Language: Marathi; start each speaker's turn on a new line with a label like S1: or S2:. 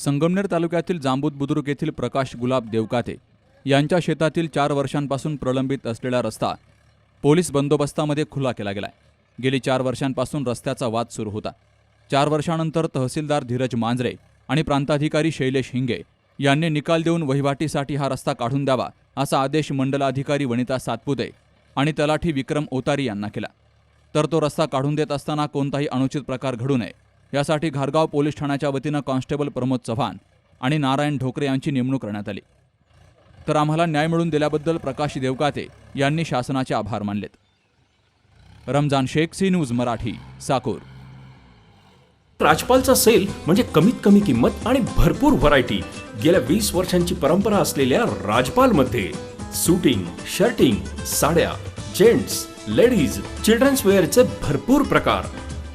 S1: संगमनेर तालुक्यातील जांबूत बुद्रुक येथील प्रकाश गुलाब देवकाते यांच्या शेतातील चार वर्षांपासून प्रलंबित असलेला रस्ता पोलीस बंदोबस्तामध्ये खुला केला गेलाय. गेली चार वर्षांपासून रस्त्याचा वाद सुरू होता. चार वर्षानंतर तहसीलदार धीरज मांजरे आणि प्रांताधिकारी शैलेश हिंगे यांनी निकाल देऊन वहिवाटीसाठी हा रस्ता काढून द्यावा असा आदेश मंडलाधिकारी वनिता सातपुते आणि तलाठी विक्रम ओतारी यांना केला. तर तो रस्ता काढून देत असताना कोणताही अनुचित प्रकार घडू नये यासाठी घारगाव पोलीस ठाण्याच्या वतीनं कॉन्स्टेबल प्रमोद चव्हाण आणि नारायण ढोकरे यांची नेमणूक करण्यात आली. तर आम्हाला न्याय मिळवून दिल्याबद्दल प्रकाश देवकाते यांनी शासनाचे आभार मानलेत. Ramzan Shaikh C News Marathi Sakur.
S2: राजपालचा sale म्हणजे कमीत कमी किंमत आणि भरपूर व्हरायटी. गेल्या वीस वर्षांची परंपरा असलेल्या राजपाल मध्ये सुटिंग शर्टिंग साड्या जेंट्स लेडीज चिल्ड्रन्स वेअरचे भरपूर प्रकार.